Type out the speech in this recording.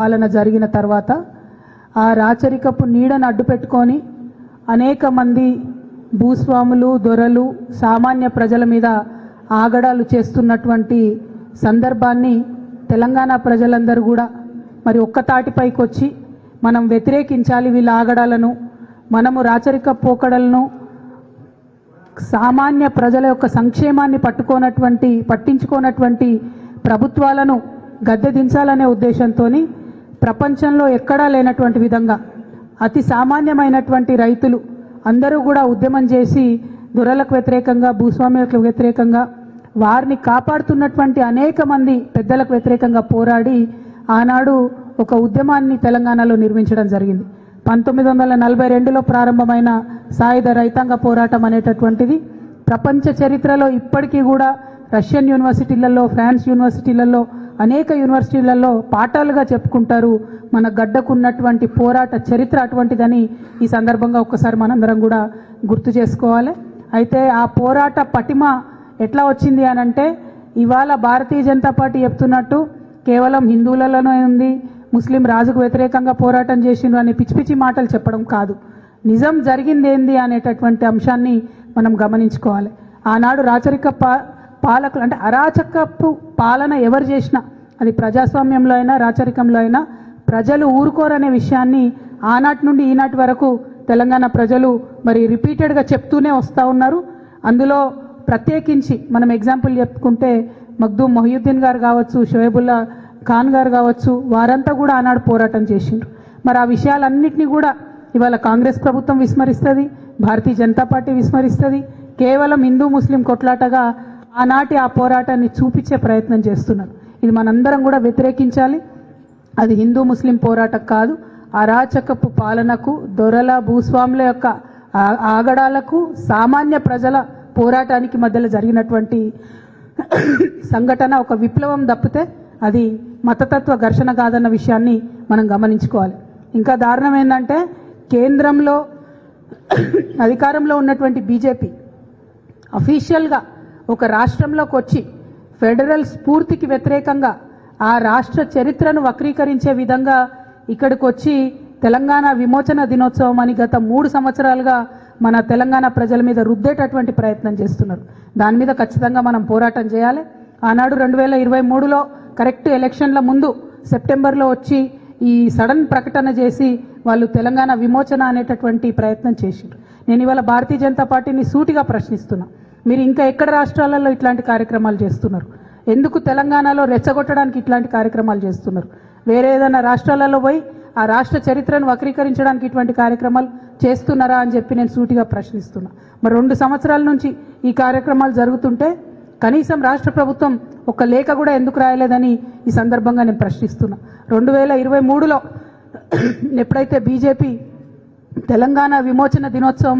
పాలన జరిగిన తర్వాత ఆ రాచరికపు నీడను అడ్డు పెట్టుకొని అనేక మంది భూస్వాములు దొరలు సామాన్య ప్రజల మీద ఆగడాలు చేస్తున్నటువంటి సందర్భాన్ని తెలంగాణ ప్రజలందరూ కూడా మరి ఒక్కతాటిపైకి వచ్చి మనం వ్యతిరేకించాలి వీళ్ళ ఆగడాలను మనము రాచరిక పోకడలను సామాన్య ప్రజల యొక్క సంక్షేమాన్ని పట్టుకోనటువంటి పట్టించుకోనటువంటి ప్రభుత్వాలను గద్దె దించాలనే ఉద్దేశంతో ప్రపంచంలో ఎక్కడా లేనటువంటి విధంగా అతి సామాన్యమైనటువంటి రైతులు అందరూ కూడా ఉద్యమం చేసి దొరలకు వ్యతిరేకంగా భూస్వామ్యులకు వ్యతిరేకంగా వారిని కాపాడుతున్నటువంటి అనేక మంది పెద్దలకు వ్యతిరేకంగా పోరాడి ఆనాడు ఒక ఉద్యమాన్ని తెలంగాణలో నిర్మించడం జరిగింది. పంతొమ్మిది వందల నలభై రెండులో ప్రారంభమైన సాయుధ రైతాంగ పోరాటం అనేటటువంటిది ప్రపంచ చరిత్రలో ఇప్పటికీ కూడా రష్యన్ యూనివర్సిటీలలో ఫ్రాన్స్ యూనివర్సిటీలలో అనేక యూనివర్సిటీలలో పాఠాలుగా చెప్పుకుంటారు. మన గడ్డకున్నటువంటి పోరాట చరిత్ర అటువంటిదని ఈ సందర్భంగా ఒక్కసారి మనందరం కూడా గుర్తు చేసుకోవాలి. అయితే ఆ పోరాట పటిమ ఎట్లా వచ్చింది అని అంటే ఇవాళ భారతీయ జనతా పార్టీ చెప్తున్నట్టు కేవలం హిందువులలోనే ఉంది ముస్లిం రాజుకు వ్యతిరేకంగా పోరాటం చేసిండ్రు అనే పిచ్చి పిచ్చి మాటలు చెప్పడం కాదు. నిజం జరిగిందేంది అనేటటువంటి అంశాన్ని మనం గమనించుకోవాలి. ఆనాడు రాచరిక పా పాలకులు అంటే అరాచకపు పాలన ఎవరు చేసినా అది ప్రజాస్వామ్యంలో అయినా రాచరికంలో అయినా ప్రజలు ఊరుకోరనే విషయాన్ని ఆనాటి నుండి ఈనాటి వరకు తెలంగాణ ప్రజలు మరి రిపీటెడ్గా చెప్తూనే వస్తూ ఉన్నారు. అందులో ప్రత్యేకించి మనం ఎగ్జాంపుల్ చెప్పుకుంటే మగ్దూమ్ మొహియుద్దీన్ గారు కావచ్చు షోయబుల్లా ఖాన్ గారు కావచ్చు వారంతా కూడా ఆనాడు పోరాటం చేసిండ్రు. మరి ఆ విషయాలన్నింటినీ కూడా ఇవాళ కాంగ్రెస్ ప్రభుత్వం విస్మరిస్తుంది భారతీయ జనతా పార్టీ విస్మరిస్తుంది కేవలం హిందూ ముస్లిం కొట్లాటగా ఆనాటి ఆ పోరాటాన్ని చూపించే ప్రయత్నం చేస్తున్నారు. ఇది మనందరం కూడా వ్యతిరేకించాలి. అది హిందూ ముస్లిం పోరాటం కాదు. అరాచకపు పాలనకు దొరల భూస్వాముల యొక్క ఆగడాలకు సామాన్య ప్రజల పోరాటానికి మధ్యలో జరిగినటువంటి సంఘటన ఒక విప్లవం తప్పితే అది మతతత్వ ఘర్షణ కాదన్న విషయాన్ని మనం గమనించుకోవాలి. ఇంకా దారుణం ఏంటంటే కేంద్రంలో అధికారంలో ఉన్నటువంటి బీజేపీ అఫీషియల్గా ఒక రాష్ట్రంలోకి వచ్చి ఫెడరల్ స్ఫూర్తికి వ్యతిరేకంగా ఆ రాష్ట్ర చరిత్రను వక్రీకరించే విధంగా ఇక్కడికి వచ్చి తెలంగాణ విమోచన దినోత్సవం అని గత మూడు సంవత్సరాలుగా మన తెలంగాణ ప్రజల మీద రుద్దేటటువంటి ప్రయత్నం చేస్తున్నారు. దాని మీద ఖచ్చితంగా మనం పోరాటం చేయాలి. ఆనాడు రెండు వేల ఇరవై మూడులో కరెక్ట్ ఎలక్షన్ల ముందు సెప్టెంబర్లో వచ్చి ఈ సడన్ ప్రకటన చేసి వాళ్ళు తెలంగాణ విమోచన అనేటటువంటి ప్రయత్నం చేసిండ్రు. నేను ఇవాళ భారతీయ జనతా పార్టీని సూటిగా ప్రశ్నిస్తున్నా. మీరు ఇంకా ఎక్కడ రాష్ట్రాలలో ఇట్లాంటి కార్యక్రమాలు చేస్తున్నారు? ఎందుకు తెలంగాణలో రెచ్చగొట్టడానికి ఇట్లాంటి కార్యక్రమాలు చేస్తున్నారు? వేరే ఏదైనా రాష్ట్రాలలో పోయి ఆ రాష్ట్ర చరిత్రను వక్రీకరించడానికి ఇటువంటి కార్యక్రమాలు చేస్తున్నారా అని చెప్పి నేను సూటిగా ప్రశ్నిస్తున్నా. మరి రెండు సంవత్సరాల నుంచి ఈ కార్యక్రమాలు జరుగుతుంటే కనీసం రాష్ట్ర ప్రభుత్వం ఒక లేఖ కూడా ఎందుకు రాయలేదని ఈ సందర్భంగా నేను ప్రశ్నిస్తున్నా. రెండు వేల ఇరవై మూడులో ఎప్పుడైతే బీజేపీ తెలంగాణ విమోచన దినోత్సవం